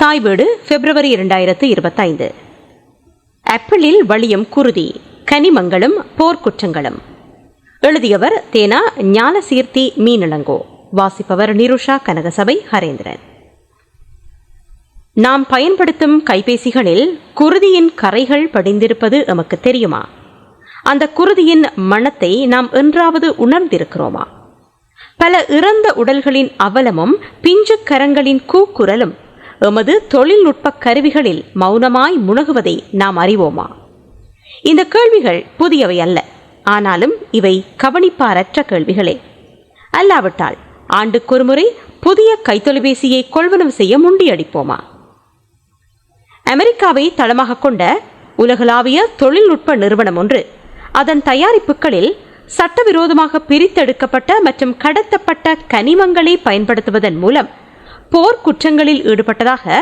தாய் வீடு பிப்ரவரி இரண்டாயிரத்து இருபத்தைந்து. ஆப்பிளில் வழியும் குருதி கனிமங்களும் போர்க்குற்றங்களும். எழுதியவர் தேனா ஞானசீர்த்தி மீனளங்கோ வாசிப்பவர் நிருஷா கனகசபை ஹரேந்திரன். நாம் பயன்படுத்தும் கைபேசிகளில் குருதியின் கரைகள் படிந்திருப்பது எமக்கு தெரியுமா? அந்த குருதியின் மணத்தை நாம் என்றாவது உணர்ந்திருக்கிறோமா? பல இறந்த உடல்களின் அவலமும் பிஞ்சு கரங்களின் கூக்குரலும் எமது தொழில்நுட்ப கருவிகளில் மௌனமாய் முணகுவதை நாம் அறிவோமா? இந்த கேள்விகள் புதியவை அல்ல. ஆனாலும் இவை கவனிப்பாரற்ற கேள்விகளே. அல்லாவிட்டால் ஆண்டுக்கொருமுறை புதிய கைத்தொலைபேசியை கொள்வனம் செய்ய முண்டியடிப்போமா அமெரிக்காவை தளமாக கொண்ட உலகளாவிய தொழில்நுட்ப நிறுவனம் ஒன்று அதன் தயாரிப்புகளில் சட்டவிரோதமாக பிரித்தெடுக்கப்பட்ட மற்றும் கடத்தப்பட்ட கனிமங்களை பயன்படுத்துவதன் மூலம் போர் குற்றங்களில் ஈடுபட்டதாக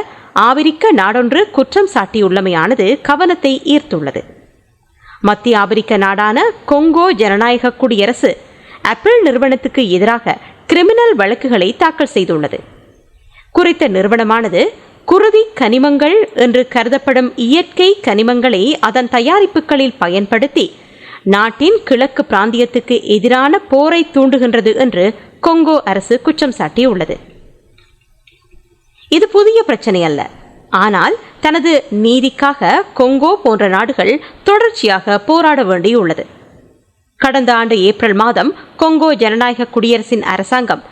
ஆபிரிக்க நாடொன்று குற்றம் சாட்டியுள்ளமையானது கவனத்தை ஈர்த்துள்ளது. மத்திய ஆபிரிக்க நாடான கொங்கோ ஜனநாயக குடியரசு ஆப்பிள் நிறுவனத்துக்கு எதிராக கிரிமினல் வழக்குகளை தாக்கல் செய்துள்ளது. குறித்த நிறுவனமானது குருதி கனிமங்கள் என்று கருதப்படும் இயற்கை கனிமங்களை அதன் தயாரிப்புகளில் பயன்படுத்தி நாட்டின் கிழக்கு பிராந்தியத்துக்கு எதிரான போரை தூண்டுகின்றது என்று கொங்கோ அரசு குற்றம் சாட்டியுள்ளது. இது புதிய பிரச்சனை அல்ல. ஆனால் தனது நீதிக்காக கொங்கோ போன்ற நாடுகள் தொடர்ச்சியாக போராட வேண்டியுள்ளது. கடந்த ஆண்டு ஏப்ரல் மாதம் கொங்கோ ஜனநாயக குடியரசின் அரசாங்கம்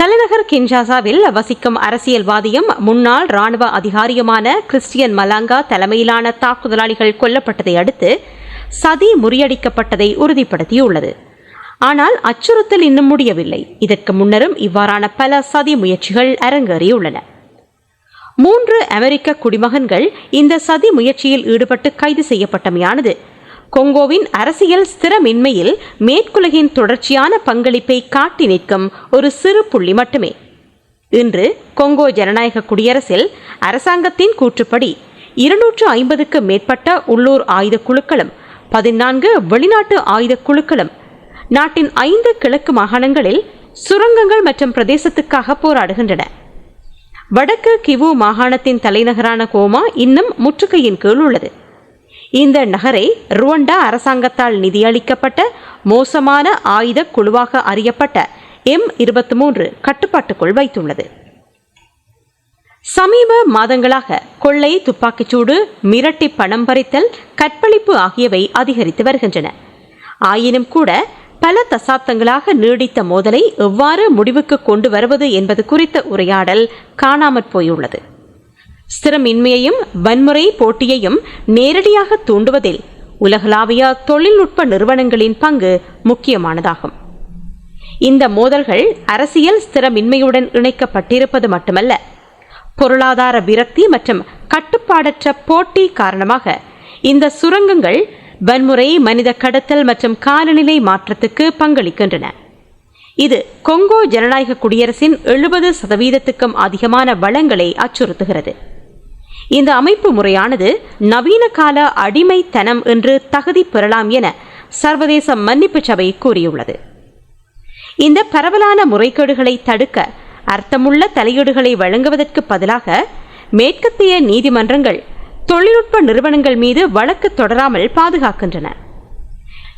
தலைநகர் கின்ஷாசாவில் வசிக்கும் அரசியல்வாதியும் முன்னாள் ராணுவ அதிகாரியுமான கிறிஸ்டியன் மலாங்கா தலைமையிலான தாக்குதலாளிகள் கொல்லப்பட்டதை அடுத்து சதி முறியடிக்கப்பட்டதை உறுதிப்படுத்தியுள்ளது. ஆனால் அச்சுறுத்தல் இன்னும் முடியவில்லை. இதற்கு முன்னரும் இவ்வாறான பல சதி முயற்சிகள் அரங்கேறியுள்ளன. மூன்று அமெரிக்க குடிமகன்கள் இந்த சதி முயற்சியில் ஈடுபட்டு கைது செய்யப்பட்டமையானது. கொங்கோவின் அரசியல் ஸ்திரமின்மையில் மேற்குலகின் தொடர்ச்சியான பங்களிப்பை காட்டி நிற்கும் ஒரு சிறு புள்ளி மட்டுமே. இன்று கொங்கோ ஜனநாயக குடியரசில் அரசாங்கத்தின் கூற்றுப்படி இருநூற்று ஐம்பதுக்கு மேற்பட்ட உள்ளூர் ஆயுத குழுக்களும் பதினான்கு வெளிநாட்டு ஆயுத குழுக்களும் நாட்டின் ஐந்து கிழக்கு மாகாணங்களில் சுரங்கங்கள் மற்றும் பிரதேசத்துக்காக போராடுகின்றன. வடக்கு கிவு மாகாணத்தின் தலைநகரான கோமா இன்னும் முற்றுகையின் கீழ் உள்ளது. இந்த நகரை ருவண்டா அரசாங்கத்தால் நிதியளிக்கப்பட்ட மோசமான ஆயுத குழுவாக அறியப்பட்ட எம் இருபத்தி மூன்று கட்டுப்பாட்டுக்குள் வைத்துள்ளது. சமீப மாதங்களாக கொள்ளை துப்பாக்கிச்சூடு மிரட்டி பணம் பறித்தல் கற்பழிப்பு ஆகியவை அதிகரித்து வருகின்றன. ஆயினும் கூட பல தசாப்தங்களாக நீடித்த மோதலை எவ்வாறு முடிவுக்கு கொண்டு வருவது என்பது குறித்த உரையாடல் காணாமற் போயுள்ளது. ஸ்திரமின்மையையும் வன்முறை போட்டியையும் நேரடியாக தூண்டுவதில் உலகளாவிய தொழில்நுட்ப நிறுவனங்களின் பங்கு முக்கியமானதாகும். இந்த மோதல்கள் அரசியல் ஸ்திரமின்மையுடன் இணைக்கப்பட்டிருப்பது மட்டுமல்ல பொருளாதார விரக்தி மற்றும் கட்டுப்பாடற்ற போட்டி காரணமாக இந்த சுரங்கங்கள் வன்முறை மனித கடத்தல் மற்றும் காலநிலை மாற்றத்துக்கு பங்களிக்கின்றன. இது கொங்கோ ஜனநாயக குடியரசின் எழுபது சதவீதத்துக்கும் அதிகமான வளங்களை அச்சுறுத்துகிறது. இந்த அமைப்பு முறையானது நவீன கால அடிமைத்தனம் என்று தகுதி பெறலாம் என சர்வதேச மன்னிப்பு சபை கூறியுள்ளது. இந்த பரவலான முறைகேடுகளை தடுக்க அர்த்தமுள்ள தலையீடுகளை வழங்குவதற்கு பதிலாக மேற்கத்திய நீதிமன்றங்கள் தொழில்நுட்ப நிறுவனங்கள் மீது வழக்கு தொடராமல் பாதுகாக்கின்றன.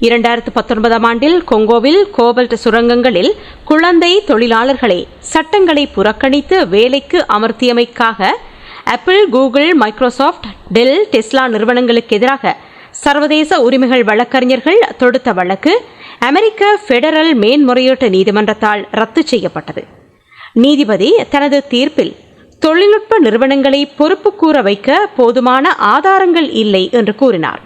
இரண்டாயிரத்து பத்தொன்பதாம் ஆண்டில் கொங்கோவில் கோபல்ட் சுரங்கங்களில் குழந்தை தொழிலாளர்களை சட்டங்களை புறக்கணித்து வேலைக்கு அமர்த்தியமைக்காக Apple Google Microsoft Dell Tesla நிறுவனங்களுக்கு எதிராக சர்வதேச உரிமைகள் வழக்கறிஞர்கள் தொடுத்த வழக்கு அமெரிக்க பெடரல் மேன்முறையீட்டு நீதிமன்றத்தால் ரத்து செய்யப்பட்டது. நீதிபதி தனது தீர்ப்பில் தொழில்நுட்ப நிறுவனங்களை பொறுப்பு கூற வைக்க போதுமான ஆதாரங்கள் இல்லை என்று கூறினார்.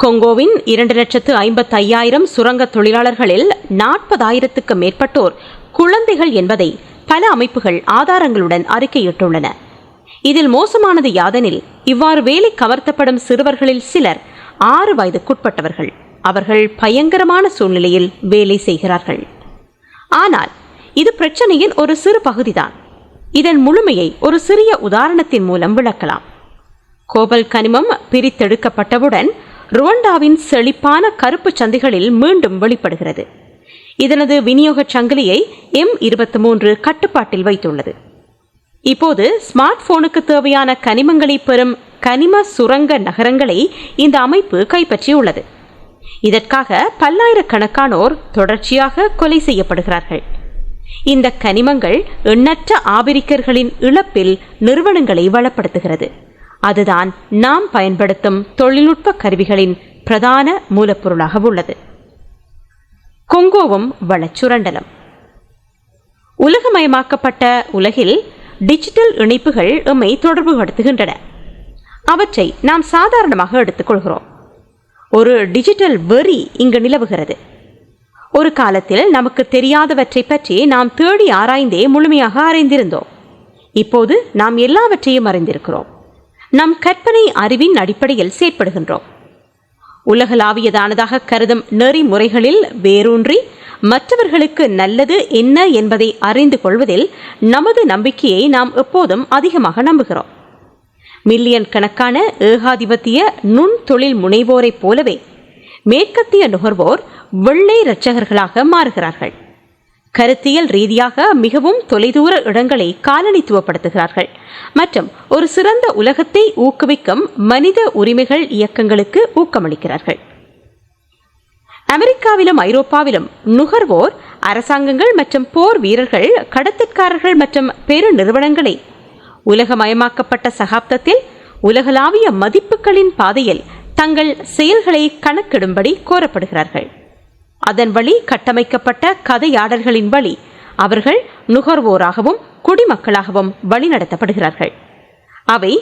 கொங்கோவின் இரண்டு லட்சத்து ஐம்பத்தி ஐயாயிரம் சுரங்க தொழிலாளர்களில் நாற்பதாயிரத்துக்கு மேற்பட்டோர் குழந்தைகள் என்பதை பல அமைப்புகள் ஆதாரங்களுடன் அறிக்கையிட்டுள்ளன. இதில் மோசமானது யாதெனில் இவ்வாறு வேலை கவர்த்தப்படும் சிறுவர்களில் சிலர் ஆறு வயதுக்குட்பட்டவர்கள். அவர்கள் பயங்கரமான சூழ்நிலையில் வேலை செய்கிறார்கள். ஆனால் இது பிரச்சனையின் ஒரு சிறு பகுதிதான். இதன் முழுமையை ஒரு சிறிய உதாரணத்தின் மூலம் விளக்கலாம். கோபல் கனிமம் பிரித்தெடுக்கப்பட்டவுடன் ருவண்டாவின் செழிப்பான கருப்பு சந்தைகளில் மீண்டும் வெளிப்படுகிறது. இதனது விநியோகச் சங்கிலியை எம் இருபத்தி மூன்று கட்டுப்பாட்டில் வைத்துள்ளது. இப்போது ஸ்மார்ட் போனுக்கு தேவையான கனிமங்களை பெறும் கனிம சுரங்க நகரங்களை இந்த அமைப்பு கைப்பற்றியுள்ளது. இதற்காக பல்லாயிரக்கணக்கானோர் தொடர்ச்சியாக கொலை செய்யப்படுகிறார்கள். இந்த கனிமங்கள் எண்ணற்ற ஆபிரிக்கர்களின் இழப்பில் நிறுவனங்களை வளப்படுத்துகிறது. அதுதான் நாம் பயன்படுத்தும் தொழில்நுட்ப கருவிகளின் பிரதான மூலப்பொருளாக உள்ளது. கொங்கோவும் வளச்சுரண்டலும். உலகமயமாக்கப்பட்ட உலகில் டிஜிட்டல் இணைப்புகள் எம்மை தொடர்புபடுத்துகின்றன அவற்றை நாம் சாதாரணமாக எடுத்துக்கொள்கிறோம். ஒரு டிஜிட்டல் வெறி இங்கு நிலவுகிறது. ஒரு காலத்தில் நமக்கு தெரியாதவற்றை பற்றி நாம் தேடி ஆராய்ந்தே முழுமையாக அறிந்திருந்தோம். இப்போது நாம் எல்லாவற்றையும் அறிந்திருக்கிறோம். நம் கற்பனை அறிவின் அடிப்படையில் செயற்படுகின்றோம். உலகளாவியதானதாக கருதும் நெறிமுறைகளில் வேரூன்றி மற்றவர்களுக்கு நல்லது என்ன என்பதை அறிந்து கொள்வதில் நமது நம்பிக்கையை நாம் எப்போதும் அதிகமாக நம்புகிறோம். மில்லியன் கணக்கான ஏகாதிபத்திய நுண் தொழில் முனைவோரைப் போலவே மேற்கத்திய நுகர்வோர் வெள்ளை இரட்சகர்களாக மாறுகிறார்கள். கருத்தியல் ரீதியாக மிகவும் தொலைதூர இடங்களை காலனித்துவப்படுத்துகிறார்கள். மற்றும் ஒரு சிறந்த உலகத்தை ஊக்குவிக்கும் மனித உரிமைகள் இயக்கங்களுக்கு ஊக்கமளிக்கிறார்கள். அமெரிக்காவிலும் ஐரோப்பாவிலும் நுகர்வோர் அரசாங்கங்கள் மற்றும் போர் வீரர்கள் கடத்திற்காரர்கள் மற்றும் பெரு நிறுவனங்களை உலகமயமாக்கப்பட்ட சகாப்தத்தில் உலகளாவிய மதிப்புகளின் பாதையில் தங்கள் செயல்களை கணக்கிடும்படி கோரப்படுகிறார்கள். அதன் வழி கட்டமைக்கப்பட்ட கதையாடல்களின் வழி அவர்கள் நுகர்வோராகவும் குடிமக்களாகவும் வழிநடத்தப்படுகிறார்கள். அவை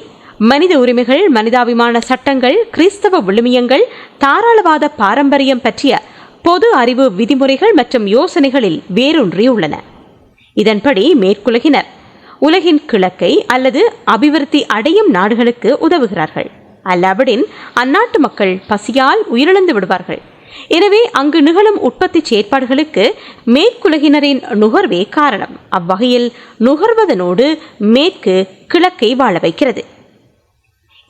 மனித உரிமைகள் மனிதாபிமான சட்டங்கள் கிறிஸ்தவ விழுமியங்கள் தாராளவாத பாரம்பரியம் பற்றிய பொது அறிவு விதிமுறைகள் மற்றும் யோசனைகளில் வேரூன்றியுள்ளன இதன்படி மேற்குலகினர் உலகின் கிழக்கை அல்லது அபிவிருத்தி அடையும் நாடுகளுக்கு உதவுகிறார்கள். அல்லாவிடின் அந்நாட்டு மக்கள் பசியால் உயிரிழந்து விடுவார்கள். எனவே அங்கு நிகழும் உற்பத்தி செயற்பாடுகளுக்கு மேற்குலகினரின் நுகர்வே காரணம். அவ்வகையில் நுகர்வதனோடு மேற்கு கிழக்கை வாழ வைக்கிறது.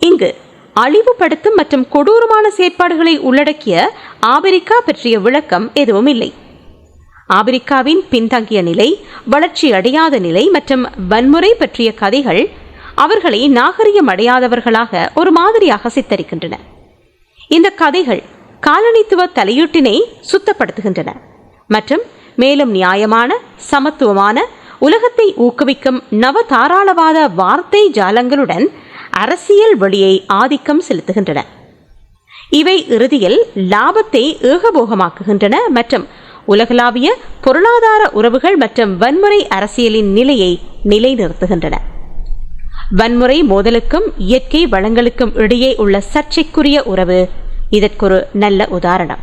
இங்கு அழிவுபடுத்தும் மற்றும் கொடூரமான செயற்பாடுகளை உள்ளடக்கிய ஆபிரிக்கா பற்றிய விளக்கம் எதுவும் இல்லை ஆபிரிக்காவின் பின்தங்கிய நிலை வளர்ச்சி அடையாத நிலை மற்றும் வன்முறை பற்றிய கதைகள் அவர்களை நாகரிகம் அடையாதவர்களாக ஒரு மாதிரியாக சித்தரிக்கின்றன. இந்த கதைகள் காலனித்துவ தலையீட்டினை சுத்தப்படுத்துகின்றன மற்றும் மேலும் நியாயமான சமத்துவமான உலகத்தை ஊக்குவிக்கும் நவ தாராளவாத வார்த்தை ஜாலங்களுடன் அரசியல் வழியை ஆதிக்கம் செலுத்துகின்றன. இவை இறுதியில் லாபத்தை ஏகபோகமாக்குகின்றன மற்றும் உலகளாவிய பொருளாதார உறவுகள் மற்றும் வன்முறை அரசியலின் நிலையை நிலைநிறுத்துகின்றன. வன்முறை மோதலுக்கும் இயற்கை வளங்களுக்கும் இடையே உள்ள சர்ச்சைக்குரிய உறவு. இதற்கொரு நல்ல உதாரணம்.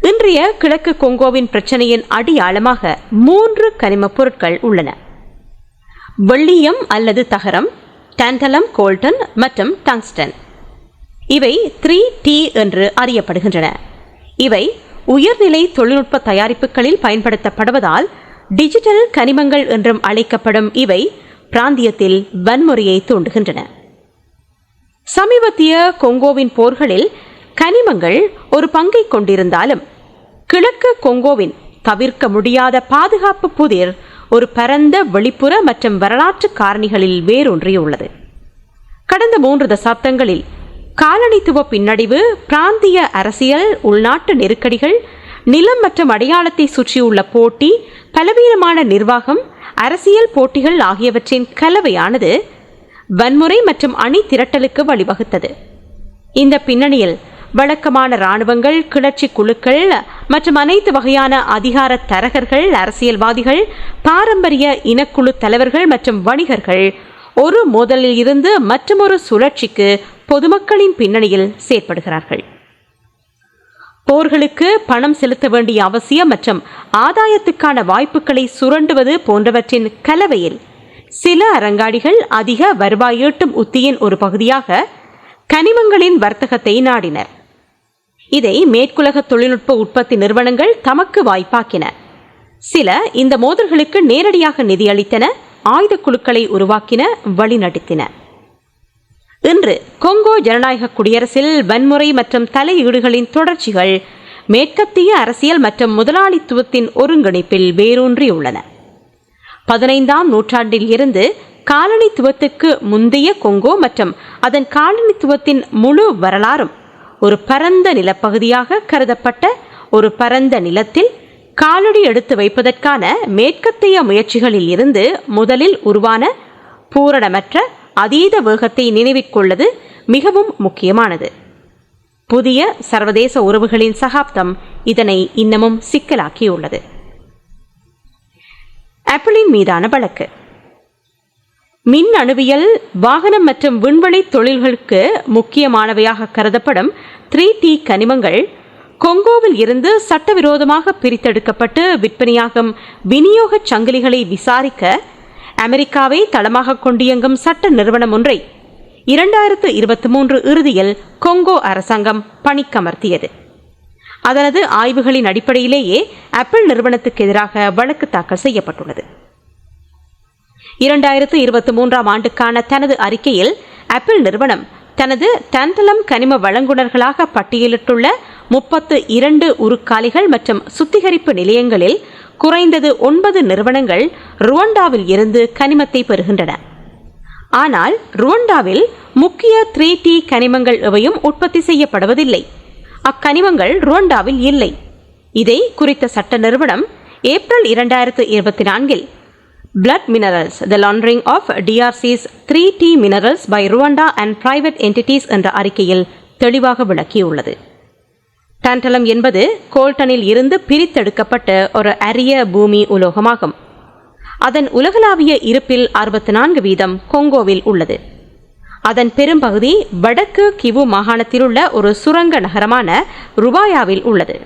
இன்றைய கிழக்கு கொங்கோவின் பிரச்சனையின் அடியாளமாக மூன்று கனிமப் பொருட்கள் உள்ளன. வெள்ளியம் அல்லது தகரம் டான்டலம் கோல்டன் மற்றும் டங்ஸ்டன். இவை த்ரீ டி என்று அறியப்படுகின்றன. இவை உயர்நிலை தொழில்நுட்ப தயாரிப்புகளில் பயன்படுத்தப்படுவதால் டிஜிட்டல் கனிமங்கள் என்றும் அழைக்கப்படும் இவை பிராந்தியத்தில் வன்முறையை தூண்டுகின்றன. சமீபத்திய கொங்கோவின் போர்களில் கனிமங்கள் ஒரு பங்கை கொண்டிருந்தாலும் கிழக்கு கொங்கோவின் தவிர்க்க முடியாத பாதுகாப்பு புதிர் ஒரு பரந்த வெளிப்புற மற்றும் வரலாற்று காரணிகளில் வேரூன்றியுள்ளது. கடந்த மூன்று தசாப்தங்களில் காலனித்துவ பின்னடைவு பிராந்திய அரசியல் உள்நாட்டு நெருக்கடிகள் நிலம் மற்றும் அடையாளத்தை சுற்றியுள்ள போட்டி பலவீனமான நிர்வாகம் அரசியல் போட்டிகள் ஆகியவற்றின் கலவையானது வன்முறை மற்றும் அணி திரட்டலுக்கு வழிவகுத்தது. இந்த பின்னணியில் வழக்கமான இராணுவங்கள் கிளர்ச்சி குழுக்கள் மற்றும் அனைத்து வகையான அதிகார தரகர்கள் அரசியல்வாதிகள் பாரம்பரிய இனக்குழு தலைவர்கள் மற்றும் வணிகர்கள் ஒரு மோதலில் இருந்து மற்றொரு சுழற்சிக்கு பொதுமக்களின் பின்னணியில் செயற்படுகிறார்கள். போர்களுக்கு பணம் செலுத்த வேண்டிய அவசியம் மற்றும் ஆதாயத்துக்கான வாய்ப்புகளை சுரண்டுவது போன்றவற்றின் கலவையில் சில அரங்காடிகள் அதிக வருவாய் ஈட்டும் உத்தியின் ஒரு பகுதியாக கனிமங்களின் வர்த்தகத்தை நாடினர். இதை மேற்குலக தொழில்நுட்ப உற்பத்தி நிறுவனங்கள் தமக்கு வாய்ப்பாக்கின. சில இந்த மோதல்களுக்கு நேரடியாக நிதியளித்தன ஆயுத குழுக்களை உருவாக்கின வழிநடத்தின. இன்று கொங்கோ ஜனநாயக குடியரசில் வன்முறை மற்றும் தலையீடுகளின் தொடர்ச்சிகள் மேற்கத்திய அரசியல் மற்றும் முதலாளித்துவத்தின் ஒருங்கிணைப்பில் வேரூன்றியுள்ளன. பதினைந்தாம் நூற்றாண்டில் இருந்து காலனித்துவத்துக்கு முந்தைய கொங்கோ மற்றும் அதன் காலனித்துவத்தின் முழு வரலாறும் ஒரு பரந்த நிலப்பகுதியாக கருதப்பட்ட ஒரு பரந்த நிலத்தில் காலடி எடுத்து வைப்பதற்கான மேற்கத்திய முயற்சிகளில் இருந்து முதலில் உருவான பூரணமற்ற அதீத வேகத்தை நினைவிற்கொள்ளது மிகவும் முக்கியமானது. புதிய சர்வதேச உறவுகளின் சகாப்தம் இதனை இன்னமும் சிக்கலாக்கியுள்ளது. ஆப்பிளின் மீதான வழக்கு. மின் அணுவியல் வாகனம் மற்றும் விண்வெளி தொழில்களுக்கு முக்கியமானவையாக கருதப்படும் த்ரீ டி கனிமங்கள் கொங்கோவில் இருந்து சட்டவிரோதமாக பிரித்தெடுக்கப்பட்டு விற்பனையாகும் விநியோக சங்கிலிகளை விசாரிக்க அமெரிக்காவை தளமாக கொண்டியங்கும் சட்ட நிறுவனம் ஒன்றை இரண்டாயிரத்து இருபத்தி மூன்று இறுதியில் கொங்கோ அரசாங்கம் பணிக்கமர்த்தியது. அதனது ஆய்வுகளின் அடிப்படையிலேயே ஆப்பிள் நிறுவனத்துக்கு எதிராக வழக்கு தாக்கல் செய்யப்பட்டுள்ளது. இரண்டாயிரத்து இருபத்தி மூன்றாம் ஆண்டுக்கான தனது அறிக்கையில் ஆப்பிள் நிறுவனம் தனது டன்டலம் கனிம வழங்குனர்களாக பட்டியலிட்டுள்ள முப்பத்து இரண்டு உருக்காலிகள் மற்றும் சுத்திகரிப்பு நிலையங்களில் குறைந்தது ஒன்பது நிறுவனங்கள் ருவண்டாவில் இருந்து கனிமத்தை பெறுகின்றன. ஆனால் ருவண்டாவில் முக்கிய த்ரீ டி கனிமங்கள் எவையும் உற்பத்தி செய்யப்படுவதில்லை. அக்கனிமங்கள் ருவண்டாவில் இல்லை. இதை குறித்த சட்ட நிறுவனம் ஏப்ரல் இரண்டாயிரத்து இருபத்தி நான்கில் blood minerals the laundering of DRC's three T minerals by Rwanda and private entities என்ற அறிக்கையில் தெளிவாக விளக்கியுள்ளது. டான்டலம் என்பது கோல்டனில் இருந்து பிரித்தெடுக்கப்பட்ட ஒரு அரிய பூமி உலோகமாகும். அதன் உலகளாவிய இருப்பில் அறுபத்தி நான்கு வீதம் கொங்கோவில் உள்ளது. அதன் பெரும்பகுதி வடக்கு கிவு மாகாணத்தில் உள்ள ஒரு சுரங்க நகரமான ருபாயாவில் உள்ளது.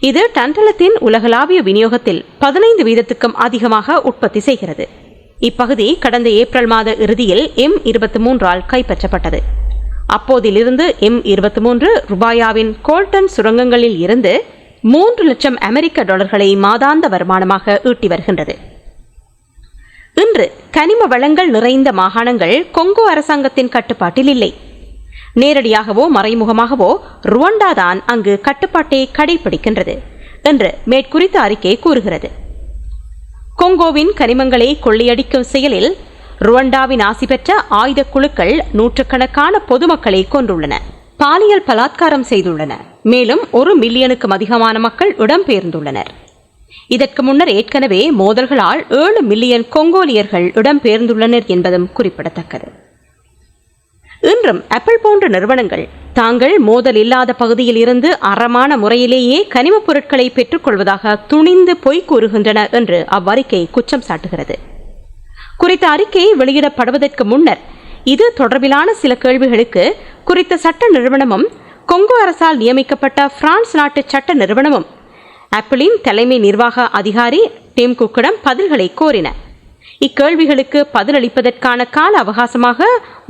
இது டண்டலத்தின் உலகளாவிய விநியோகத்தில் பதினைந்து வீதத்துக்கும் அதிகமாக உற்பத்தி செய்கிறது. இப்பகுதி கடந்த ஏப்ரல் மாத இறுதியில் எம் இருபத்தி மூன்றால் கைப்பற்றப்பட்டது. அப்போதிலிருந்து எம் இருபத்தி மூன்று ருபாயாவின் கோல்டன் சுரங்கங்களில் இருந்து மூன்று லட்சம் அமெரிக்க டாலர்களை மாதாந்த வருமானமாக ஈட்டி வருகின்றது. இன்று கனிம வளங்கள் நிறைந்த மாகாணங்கள் கொங்கோ அரசாங்கத்தின் கட்டுப்பாட்டில் இல்லை. நேரடியாகவோ மறைமுகமாகவோ ருவண்டா தான் அங்கு கட்டுப்பாட்டை கடைபிடிக்கின்றது என்று மேற்குறித்த அறிக்கை கூறுகிறது. கொங்கோவின் கனிமங்களை கொள்ளையடிக்கும் செயலில் ருவண்டாவின் ஆசி பெற்ற ஆயுத குழுக்கள் நூற்றுக்கணக்கான பொதுமக்களை கொன்றுள்ளன பாலியல் பலாத்காரம் செய்துள்ளன. மேலும் ஒரு மில்லியனுக்கும் அதிகமான மக்கள் இடம்பெயர்ந்துள்ளனர். இதற்கு முன்னர் ஏற்கனவே மோதல்களால் ஏழு மில்லியன் கொங்கோலியர்கள் இடம்பெயர்ந்துள்ளனர் என்பதும் குறிப்பிடத்தக்கது. இன்றும் ஆப்பிள் போன்ற நிறுவனங்கள் தாங்கள் மோதல் இல்லாத பகுதியில் இருந்து அறமான முறையிலேயே கனிமப் பொருட்களை பெற்றுக்கொள்வதாக துணிந்து பொய் கூறுகின்றன என்று அவ்வறிக்கை குற்றம் சாட்டுகிறது. குறித்த அறிக்கை வெளியிடப்படுவதற்கு முன்னர் இது தொடர்பிலான சில கேள்விகளுக்கு குறித்த சட்ட நிறுவனமும் கொங்கு அரசால் நியமிக்கப்பட்ட பிரான்ஸ் நாட்டு சட்ட நிறுவனமும் ஆப்பிளின் தலைமை நிர்வாக அதிகாரி டிம் குக்கிடம் பதில்களை கோரின. இக்கேள்விகளுக்கு பதிலளிப்பதற்கான கால அவகாசமாக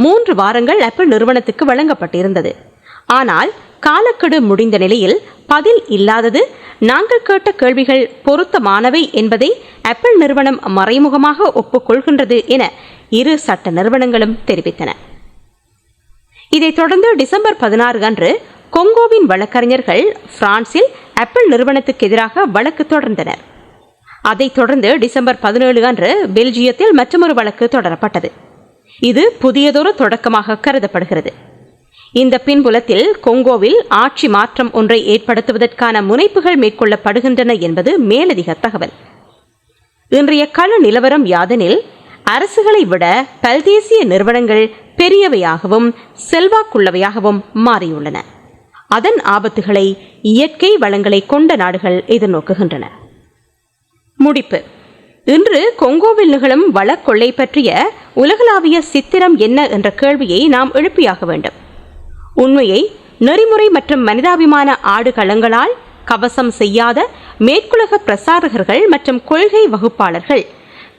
மூன்று வாரங்கள் ஆப்பிள் நிறுவனத்துக்கு வழங்கப்பட்டிருந்தது. ஆனால் காலக்கெடு முடிந்த நிலையில் பதில் இல்லாதது நாங்கள் கேட்ட கேள்விகள் பொருத்தமானவை என்பதை ஆப்பிள் நிறுவனம் மறைமுகமாக ஒப்புக்கொள்கின்றது என இரு சட்ட நிறுவனங்களும் தெரிவித்தன. இதைத் தொடர்ந்து டிசம்பர் பதினாறு அன்று கொங்கோவின் வழக்கறிஞர்கள் பிரான்சில் ஆப்பிள் நிறுவனத்துக்கு எதிராக வழக்கு தொடர்ந்தனர். அதைத் தொடர்ந்து டிசம்பர் பதினேழு அன்று பெல்ஜியத்தில் மற்றொரு வழக்கு தொடரப்பட்டது. இது புதியதொரு தொடக்கமாக கருதப்படுகிறது. இந்த பின்புலத்தில் கொங்கோவில் ஆட்சி மாற்றம் ஒன்றை ஏற்படுத்துவதற்கான முனைப்புகள் மேற்கொள்ளப்படுகின்றன என்பது மேலதிக தகவல். இன்றைய கள நிலவரம் யாதெனில் அரசுகளை விட பல்தேசிய நிறுவனங்கள் பெரியவையாகவும் செல்வாக்குள்ளவையாகவும் மாறியுள்ளன. அதன் ஆபத்துகளை இயற்கை வளங்களை கொண்ட நாடுகள் எதிர்நோக்குகின்றன. முடிப்பு. இன்று கொங்கோவில் நிகழும் வளக்கொள்ளை பற்றிய உலகளாவிய சித்திரம் என்ன என்ற கேள்வியை நாம் எழுப்பியாக வேண்டும். உண்மையை நெறிமுறை மற்றும் மனிதாபிமான ஆடுகளங்களால் கவசம் செய்யாத மேற்குலக பிரசாரகர்கள் மற்றும் கொள்கை வகுப்பாளர்கள்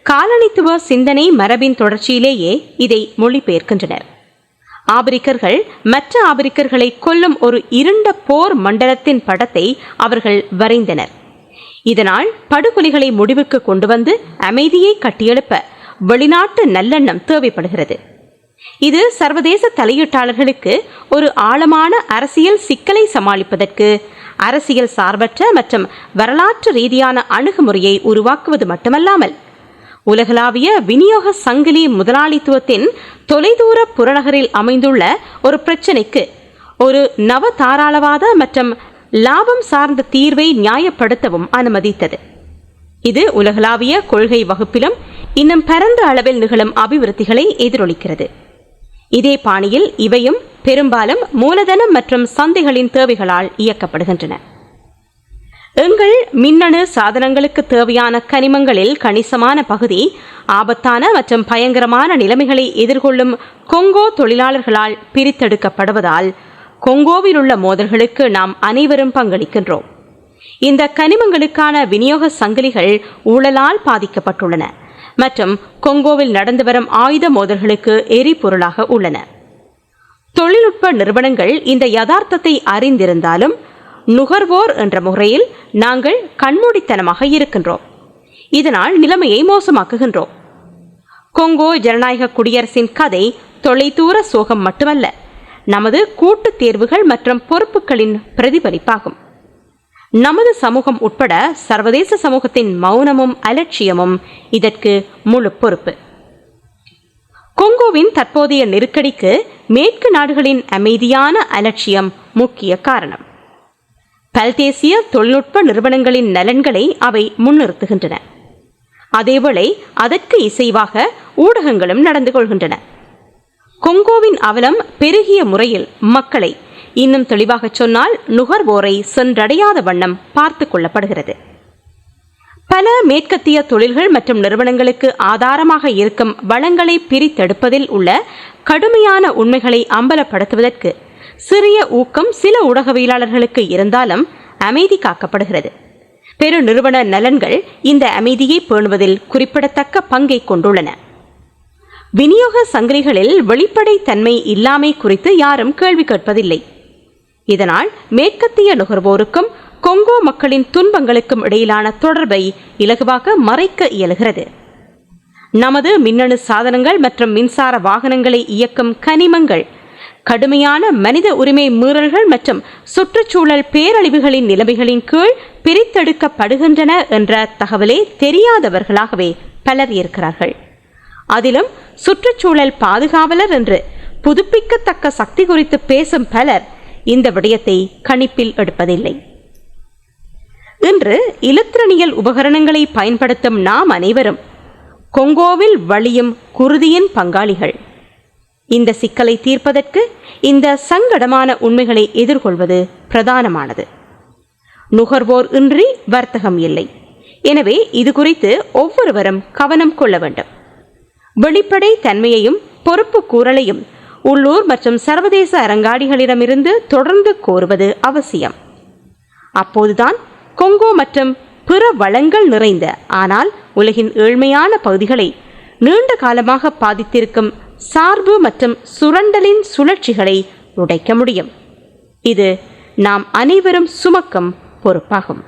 காலனித்துவ சிந்தனை மரபின் தொடர்ச்சியிலேயே இதை மொழிபெயர்க்கின்றனர். ஆபிரிக்கர்கள் மற்ற ஆபிரிக்கர்களை கொல்லும் ஒரு இருண்ட போர் மண்டலத்தின் படத்தை அவர்கள் வரைந்தனர். இதனால் படுகொலிகளை முடிவுக்கு கொண்டு வந்து அமைதியை கட்டியெழுப்ப வெளிநாட்டு நல்லெண்ணம் தேவைப்படுகிறது. இது சர்வதேச தலையீட்டாளர்களுக்கு ஒரு ஆழமான அரசியல் சிக்கலை சமாளிப்பதற்கு அரசியல் சார்பற்ற மற்றும் வரலாற்று ரீதியான அணுகுமுறையை உருவாக்குவது மட்டுமல்லாமல் உலகளாவிய விநியோக சங்கிலி முதலாளித்துவத்தின் தொலைதூர புறநகரில் அமைந்துள்ள ஒரு பிரச்சினைக்கு ஒரு நவ தாராளவாத மற்றும் லாபம் சார்ந்த தீர்வை நியாயப்படுத்தவும் அனுமதித்தது. இது உலகளாவிய கொள்கை வகுப்பிலும் இன்னும் பரந்த அளவில் நிகழும் அபிவிருத்திகளை எதிரொலிக்கிறது. இதே பாணியில் இவையும் பெரும்பாலும் மூலதனம் மற்றும் சந்தைகளின் தேவைகளால் இயக்கப்படுகின்றன. எங்கள் மின்னணு சாதனங்களுக்கு தேவையான கனிமங்களில் கணிசமான பகுதி ஆபத்தான மற்றும் பயங்கரமான நிலைமைகளை எதிர்கொள்ளும் கொங்கோ தொழிலாளர்களால் பிரித்தெடுக்கப்படுவதால் கொங்கோவில் உள்ள மோதல்களுக்கு நாம் அனைவரும் பங்களிக்கின்றோம். இந்த கனிமங்களுக்கான விநியோக சங்கிலிகள் ஊழலால் பாதிக்கப்பட்டுள்ளன மற்றும் கொங்கோவில் நடந்து வரும் ஆயுத மோதல்களுக்கு எரிபொருளாக உள்ளன. தொழில்நுட்ப நிறுவனங்கள் இந்த யதார்த்தத்தை அறிந்திருந்தாலும் நுகர்வோர் என்ற முறையில் நாங்கள் கண்மூடித்தனமாக இருக்கின்றோம். இதனால் நிலைமையை மோசமாக்குகின்றோம். கொங்கோ ஜனநாயக குடியரசின் கதை தொலைதூர சோகம் மட்டுமல்ல. நமது கூட்டுத் தேர்வுகள் மற்றும் பொறுப்புகளின் பிரதிபலிப்பாகும். நமது சமூகம் உட்பட சர்வதேச சமூகத்தின் மௌனமும் அலட்சியமும் இதற்கு முழு பொறுப்பு. கொங்கோவின் தற்போதைய நெருக்கடிக்கு மேற்கு நாடுகளின் அமைதியான அலட்சியம் முக்கிய காரணம். பல்தேசிய தொழில்நுட்ப நிறுவனங்களின் நலன்களை அவை முன்னிறுத்துகின்றன. அதேவேளை அதற்கு இசைவாக ஊடகங்களும் நடந்து கொள்கின்றன. கொங்கோவின் அவலம் பெருகிய முறையில் மக்களை இன்னும் தெளிவாக சொன்னால் நுகர்வோரை சென்றடையாத வண்ணம் பார்த்து கொள்ளப்படுகிறது. பல மேற்கத்திய தொழில்கள் மற்றும் நிறுவனங்களுக்கு ஆதாரமாக இருக்கும் வளங்களை பிரித்தெடுப்பதில் உள்ள கடுமையான உண்மைகளை அம்பலப்படுத்துவதற்கு சிறிய ஊக்கம் சில ஊடகவியலாளர்களுக்கு இருந்தாலும் அமைதி காக்கப்படுகிறது. பெரு நிறுவன நலன்கள் இந்த அமைதியை பேணுவதில் குறிப்பிடத்தக்க பங்கை கொண்டுள்ளன. விநியோக சங்கிலிகளில் வெளிப்படை தன்மை இல்லாமை குறித்து யாரும் கேள்வி கேட்பதில்லை. இதனால் மேற்கத்திய நுகர்வோருக்கும் கொங்கோ மக்களின் துன்பங்களுக்கும் இடையிலான தொடர்பை இலகுவாக மறைக்க இயலுகிறது. நமது மின்னணு சாதனங்கள் மற்றும் மின்சார வாகனங்களை இயக்கும் கனிமங்கள் கடுமையான மனித உரிமை மீறல்கள் மற்றும் சுற்றுச்சூழல் பேரழிவுகளின் நிலைமைகளின் கீழ் பிரித்தெடுக்கப்படுகின்றன என்ற தகவலே தெரியாதவர்களாகவே பலர் இருக்கிறார்கள். அதிலும் சுற்றுச்சூழல் பாதுகாவலர் என்று புதுப்பிக்கத்தக்க சக்தி குறித்து பேசும் பலர் இந்த விடயத்தை கணிப்பில் எடுப்பதில்லை. இன்று இலத்திரனியல் உபகரணங்களை பயன்படுத்தும் நாம் அனைவரும் கொங்கோவில் வழியும் குருதியின் பங்காளிகள். இந்த சிக்கலை தீர்ப்பதற்கு இந்த சங்கடமான உண்மைகளை எதிர்கொள்வது பிரதானமானது. நுகர்வோர் இன்றி வர்த்தகம் இல்லை. எனவே இது குறித்து ஒவ்வொருவரும் கவனம் கொள்ள வேண்டும். வெளிப்படை தன்மையையும் பொறுப்பு கூறலையும் உள்ளூர் மற்றும் சர்வதேச அரங்காடிகளிடமிருந்து தொடர்ந்து கோருவது அவசியம். அப்போதுதான் கொங்கோ மற்றும் பிற வளங்கள் நிறைந்த ஆனால் உலகின் ஏழ்மையான பகுதிகளை நீண்ட காலமாக பாதித்திருக்கும் சார்பு மற்றும் சுரண்டலின் சுழற்சிகளை உடைக்க முடியும். இது நாம் அனைவரும் சுமக்கும் பொறுப்பாகும்.